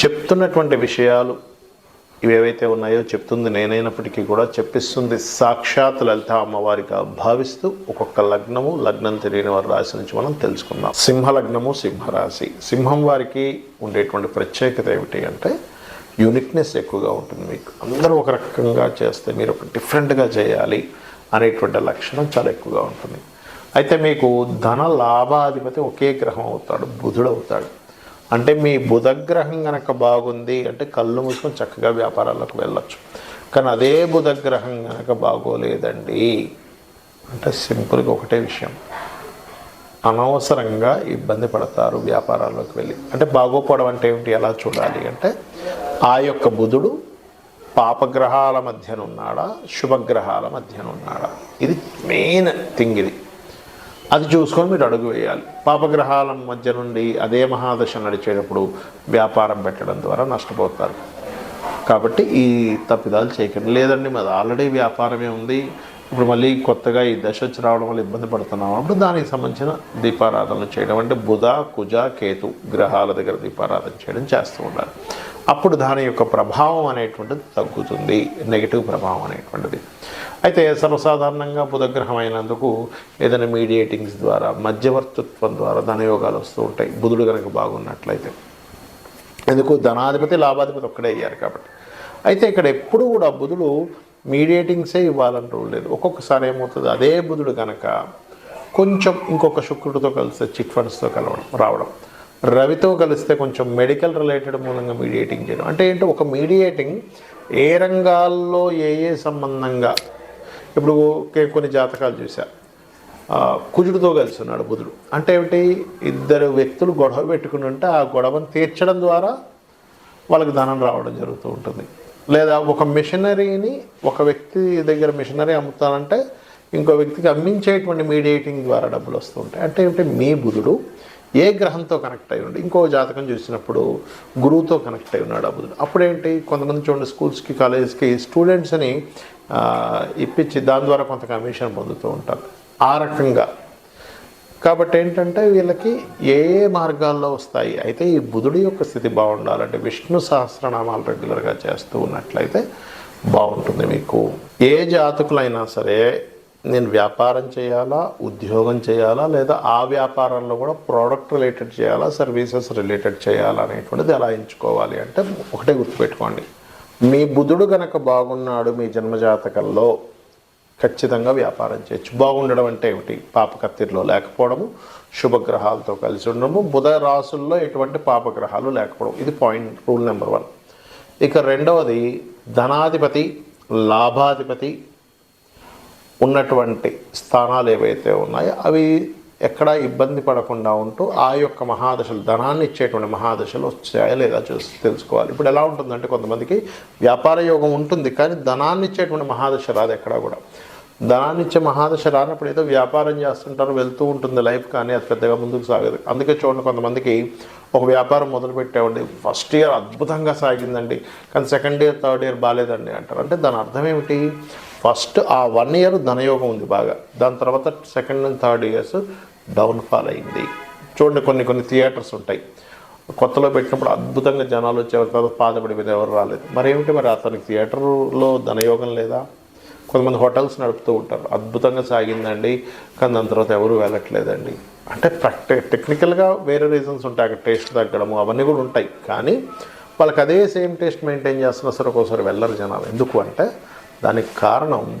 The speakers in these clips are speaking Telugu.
చెప్తున్నటువంటి విషయాలు ఇవేవైతే ఉన్నాయో చెప్తుంది నేనైనప్పటికీ కూడా చెప్పిస్తుంది సాక్షాత్ లలిత అమ్మవారిగా భావిస్తూ ఒక్కొక్క లగ్నము లగ్నం తెలియని వారి రాశి నుంచి మనం తెలుసుకుందాం. సింహ లగ్నము సింహరాశి సింహం వారికి ఉండేటువంటి ప్రత్యేకత ఏమిటి అంటే యూనిక్నెస్ ఎక్కువగా ఉంటుంది మీకు. అందరూ ఒక రకంగా చేస్తే మీరు ఒక డిఫరెంట్గా చేయాలి అనేటువంటి లక్షణం చాలా ఎక్కువగా ఉంటుంది. అయితే మీకు ధన లాభాధిపతి ఒకే గ్రహం అవుతాడు బుధుడు అవుతాడు. అంటే మీ బుధగ్రహం కనుక బాగుంది అంటే కళ్ళు మూసుకొని చక్కగా వ్యాపారాలకు వెళ్ళొచ్చు. కానీ అదే బుధగ్రహం కనుక బాగోలేదండి. అంటే సింపుల్గా ఒకటే విషయం. అనవసరంగా ఇబ్బంది పడతారు వ్యాపారాల్లోకి వెళ్ళి. అంటే బాగోపోవడం అంటే ఏమిటి? ఎలా చూడాలి అంటే ఆ యొక్క బుధుడు పాపగ్రహాల మధ్యన ఉన్నాడా శుభగ్రహాల మధ్యన ఉన్నాడా ఇది మెయిన్ థింగ్ ఇది. అది చూసుకొని మీరు అడుగు వేయాలి. పాపగ్రహాల మధ్య నుండి అదే మహాదశ నడిచేటప్పుడు వ్యాపారం పెట్టడం ద్వారా నష్టపోతారు. కాబట్టి ఈ తప్పిదాలు చేయకండి. లేదండి మాది ఆల్రెడీ వ్యాపారమే ఉంది. ఇప్పుడు మళ్ళీ కొత్తగా ఈ దశ వచ్చి రావడం వల్ల ఇబ్బంది పడుతున్నాం. అప్పుడు దానికి సంబంధించిన దీపారాధనలు చేయడం అంటే బుధ కుజ కేతు గ్రహాల దగ్గర దీపారాధన చేయడం చేస్తూ ఉండాలి. అప్పుడు దాని యొక్క ప్రభావం అనేటువంటిది తగ్గుతుంది. నెగిటివ్ ప్రభావం అనేటువంటిది. అయితే సర్వసాధారణంగా బుధగ్రహం అయినందుకు ఏదైనా మీడియేటింగ్స్ ద్వారా మధ్యవర్తిత్వం ద్వారా ధనయోగాలు వస్తూ ఉంటాయి. బుధుడు కనుక బాగున్నట్లయితే. ఎందుకు? ధనాధిపతి లాభాధిపతి ఒక్కడే అయ్యారు కాబట్టి. అయితే ఇక్కడ ఎప్పుడు కూడా బుధుడు మీడియేటింగ్సే ఇవ్వాలని రూల్ లేదు. ఒక్కొక్కసారి ఏమవుతుంది? అదే బుధుడు కనుక కొంచెం ఇంకొక శుక్రుడితో కలిస్తే చిట్ ఫండ్స్తో కలవడం రావడం. రవితో కలిస్తే కొంచెం మెడికల్ రిలేటెడ్ మూలంగా మీడియేటింగ్ చేయడం. అంటే ఏంటో? ఒక మీడియేటింగ్ ఏ రంగాల్లో ఏ ఏ సంబంధంగా ఇప్పుడు కే- కొన్ని జాతకాలు చూసా కుజుడితో కలిసి ఉన్నాడు బుధుడు. అంటే ఏమిటి? ఇద్దరు వ్యక్తులు గొడవ పెట్టుకుని ఉంటే ఆ గొడవను తీర్చడం ద్వారా వాళ్ళకి ధనం రావడం జరుగుతూ ఉంటుంది. లేదా ఒక మిషనరీని ఒక వ్యక్తి దగ్గర మిషనరీ అమ్ముతానంటే ఇంకో వ్యక్తికి అమ్మించేటువంటి మీడియేటింగ్ ద్వారా డబ్బులు వస్తూ ఉంటాయి. అంటే ఏమిటి? మీ బుధుడు ఏ గ్రహంతో కనెక్ట్ అయి ఉండి ఇంకో జాతకం చూసినప్పుడు గురువుతో కనెక్ట్ అయి ఉన్నాడు ఆ బుధుడు. అప్పుడేంటి కొంతమంది చూడండి స్కూల్స్కి కాలేజెస్కి స్టూడెంట్స్ని ఇప్పించి దాని ద్వారా కొంత కమిషన్ పొందుతూ ఉంటారు. ఆ రకంగా. కాబట్టి ఏంటంటే వీళ్ళకి ఏ ఏ మార్గాల్లో వస్తాయి? అయితే ఈ బుధుడి యొక్క స్థితి బాగుండాలంటే విష్ణు సహస్రనామాలు రెగ్యులర్గా చేస్తూ ఉన్నట్లయితే బాగుంటుంది మీకు. ఏ జాతకులైనా సరే నేను వ్యాపారం చేయాలా? ఉద్యోగం చేయాలా? లేదా ఆ వ్యాపారంలో కూడా ప్రోడక్ట్ రిలేటెడ్ చేయాలా? సర్వీసెస్ రిలేటెడ్ చేయాలా? అనేటువంటిది ఎలా ఎంచుకోవాలి అంటే ఒకటే గుర్తుపెట్టుకోండి. మీ బుధుడు గనక బాగున్నాడు మీ జన్మజాతకంలో ఖచ్చితంగా వ్యాపారం చేయొచ్చు. బాగుండడం అంటే ఏమిటి? పాపకత్తిరిలో లేకపోవడము శుభగ్రహాలతో కలిసి ఉండడము బుధ రాసుల్లో ఎటువంటి పాపగ్రహాలు లేకపోవడం. ఇది పాయింట్ రూల్ నెంబర్ వన్ ఇక రెండవది ధనాధిపతి లాభాధిపతి ఉన్నటువంటి స్థానాలు ఏవైతే ఉన్నాయో అవి ఎక్కడా ఇబ్బంది పడకుండా ఉంటూ ఆ యొక్క మహాదశలు ధనాన్ని ఇచ్చేటువంటి మహాదశలు వచ్చాయా లేదా చూసి తెలుసుకోవాలి. ఇప్పుడు ఎలా ఉంటుందంటే కొంతమందికి వ్యాపార యోగం ఉంటుంది కానీ ధనాన్ని ఇచ్చేటువంటి మహాదశ రాదు ఎక్కడా కూడా. ధనాన్ని ఇచ్చే మహాదశ రానప్పుడు ఏదో వ్యాపారం చేస్తుంటారు వెళ్తూ ఉంటుంది లైఫ్ కానీ అది పెద్దగా ముందుకు సాగదు. అందుకే చూడండి కొంతమందికి ఒక వ్యాపారం మొదలుపెట్టామండి ఫస్ట్ ఇయర్ అద్భుతంగా సాగిందండి కానీ సెకండ్ ఇయర్ థర్డ్ ఇయర్ బాగాలేదండి అంటారు. అంటే దాని అర్థం ఏమిటి? ఫస్ట్ ఆ వన్ ఇయర్ ధనయోగం ఉంది బాగా. దాని తర్వాత second and third years downfall అయింది చూడండి కొన్ని కొన్ని థియేటర్స్ ఉంటాయి. కొత్తలో పెట్టినప్పుడు అద్భుతంగా జనాలు వచ్చేవారు తర్వాత బాధపడి మీద ఎవరు రాలేదు. మరి మరి అతనికి థియేటర్లో ధనయోగం లేదా? కొంతమంది హోటల్స్ నడుపుతూ ఉంటారు. అద్భుతంగా సాగిందండి. కానీ దాని తర్వాత ఎవరు వెళ్ళట్లేదండి. అంటే ప్రాక్టి టెక్నికల్గా వేరే రీజన్స్ ఉంటాయి. అక్కడ టేస్ట్ తగ్గడము అవన్నీ కూడా ఉంటాయి. కానీ వాళ్ళకి అదే సేమ్ టేస్ట్ మెయింటైన్ చేస్తున్నా సరే ఒక్కోసారి వెళ్ళరు జనాలు. ఎందుకు అంటే దానికి కారణం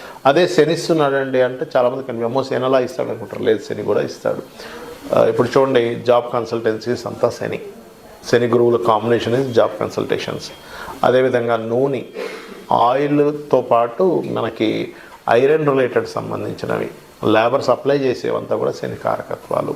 అదే శని ఇస్తున్నాడండి అంటే చాలామంది కనిపి అమ్మో శని అలా ఇస్తాడు అనుకుంటారు లేదు శని కూడా ఇస్తాడు. ఇప్పుడు చూడండి జాబ్ కన్సల్టెన్సీస్ అంతా శని. శని గురువుల కాంబినేషన్ ఇస్ జాబ్ కన్సల్టేషన్స్. అదేవిధంగా నూనె ఆయిల్తో పాటు మనకి ఐరన్ రిలేటెడ్ సంబంధించినవి. లేబర్ సప్లై చేసేవంతా కూడా శని కారకత్వాలు.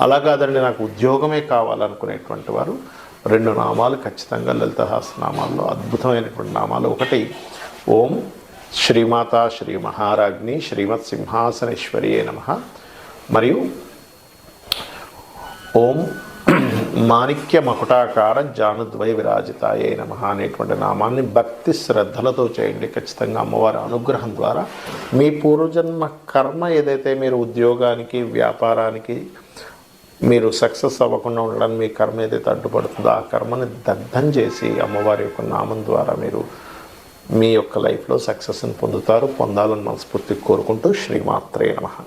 అలా కాదండి నాకు ఉద్యోగమే కావాలనుకునేటువంటి వారు రెండు నామాలు ఖచ్చితంగా లలితహాసనామాల్లో నామాల్లో అద్భుతమైనటువంటి నామాలు ఒకటి ఓం శ్రీమాత శ్రీ మహారాజ్ని శ్రీమత్ సింహాసనేశ్వరియే నమ. మరియు ఓం మాణిక్య మకుటాకార జానుద్వయ విరాజితాయే నమ అనేటువంటి నామాన్ని భక్తి శ్రద్ధలతో చేయండి. ఖచ్చితంగా అమ్మవారి అనుగ్రహం ద్వారా మీ పూర్వజన్మ కర్మ ఏదైతే మీరు ఉద్యోగానికి వ్యాపారానికి మీరు సక్సెస్ అవ్వకుండా ఉండడానికి మీ కర్మ ఏదైతే అడ్డుపడుతుందో ఆ కర్మని దగ్ధం చేసి అమ్మవారి యొక్క నామం ద్వారా మీరు మీ యొక్క లైఫ్లో సక్సెస్ని పొందుతారు పొందాలని మనస్ఫూర్తి కోరుకుంటూ శ్రీమాత్రే నమ.